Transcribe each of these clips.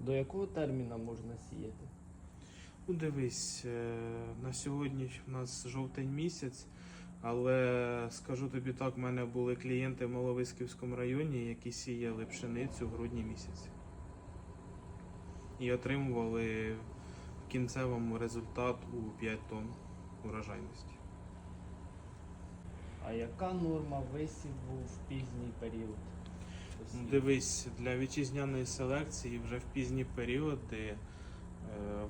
До якого терміна можна сіяти? Ну, дивись, е, на сьогодні в нас жовтень місяць, але скажу тобі так, в мене були клієнти в Маловисківському районі, які сіяли пшеницю в грудні місяці. І отримували в кінцевому результат у 5 тонн урожайності. А яка норма висіву в пізній період? Ну. Дивись, для вітчизняної селекції вже в пізні періоди е,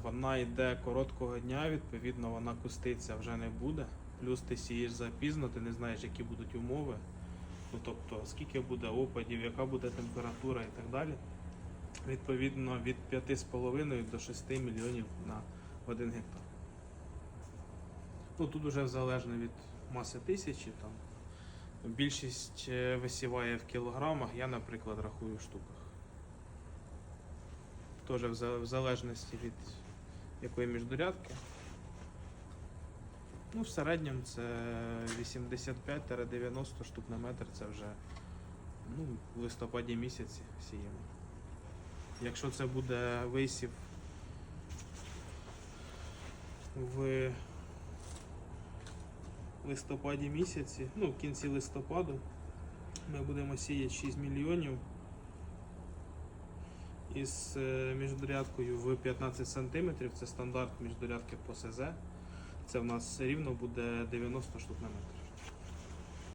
вона йде короткого дня, відповідно, вона куститься вже не буде. Плюс ти сієш запізно, ти не знаєш, які будуть умови. Ну тобто, скільки буде опадів, яка буде температура і так далі. Відповідно, від 5,5 до 6 мільйонів на 1 гектар. Ну тут вже залежно від маси тисячі там. Більшість е, висіває в кілограмах, я, наприклад, рахую в штуках. Теж в залежності від якої міждурядки. Ну, в середньому це 85-90 штук на метр це вже ну, в листопаді місяці сіємо. Якщо це буде висів в листопаді місяці, ну, в кінці листопаду, ми будемо сіяти 6 мільйонів із е, міждорядкою в 15 см. Це стандарт міждорядки по СЗ. Це в нас рівно буде 90 штук на метр.